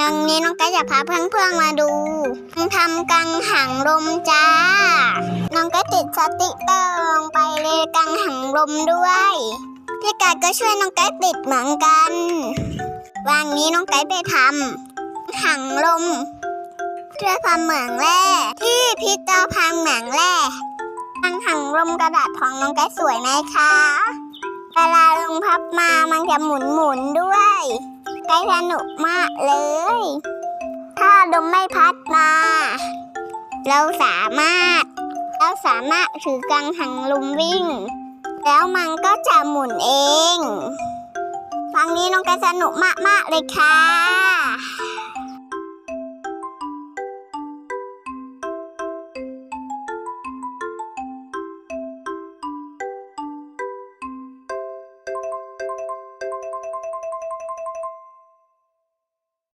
ดังนี้น้องไก่จะพาเพื่อนๆมาดูทำกังหังลมจ้า น้องไก่ติดสติกเตอร์ลงไปเลยกังหังลมด้วยพี่ไก่ก็ช่วยน้องไก่ติดเหมือนกันวันนี้น้องไก่ไปทำหังลมเพื่อความเหมืองแร่ที่พิจารพังเหมืองแร่กังหังลมกระดาษของน้องไก่สวยไหมคะเวลาลงพับมามันจะหมุนหมุนๆด้วย ไกสนุกมากเลย ถ้าลมไม่พัดมา เราสามารถ เราสามารถถือกังหังลมวิ่ง แล้วมันก็จะหมุนเอง ฟังนี้น้องไกสนุกมาก ๆ เลยค่ะ